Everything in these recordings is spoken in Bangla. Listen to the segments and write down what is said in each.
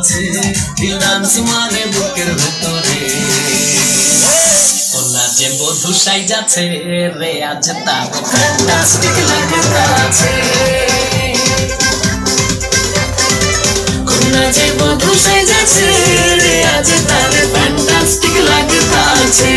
আছে। দিল ডান্স মানে বুকের ভেতরে। কন্যা যে বধু সাই যাচ্ছে, রে আজ তার ফ্যান্টাস্টিক লাগে আছে। কন্যা যে বধু সাই যাচ্ছে, রে আজ তার ফ্যান্টাস্টিক লাগে আছে।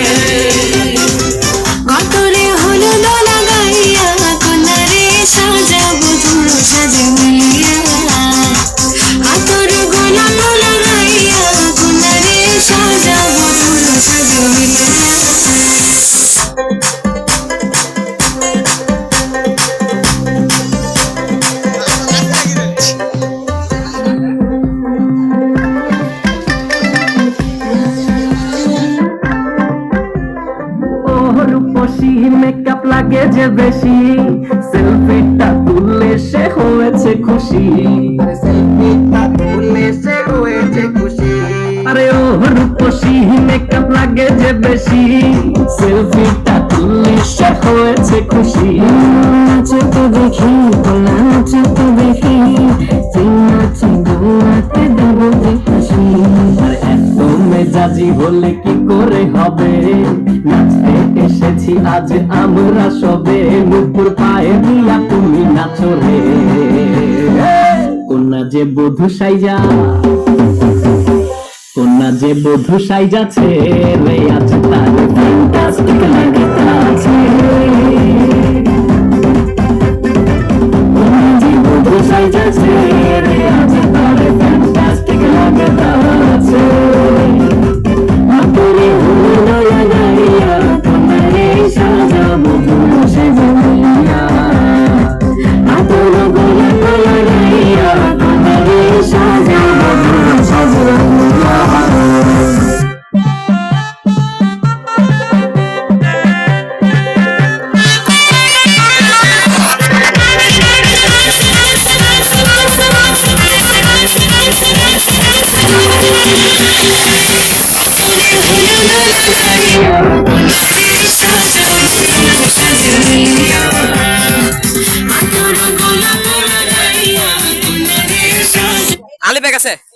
মেকআপ লাগে যে বেশি। সেলফিটা তুললে সে হয়েছে খুশি। সেলফিটা তুলে সে হয়েছে খুশি। আরে ও রূপসী মেকআপ লাগে যে বেশি। সেলফিটা তুললে সে হয়েছে খুশি। নাচে তো দেখি নাচে তো দেখি। নাচে গোলাতে দেবো যে খুশি। এত মেজাজি হলে হবে। নাচতে এসেছি, আজ আমরা সবে। নুপুর পায়ে দিয়া তুমি নাচো রে। কন্যা যে বধূ সাইজা, কন্যা যে বধূ সাইজাছে রে আজ আছে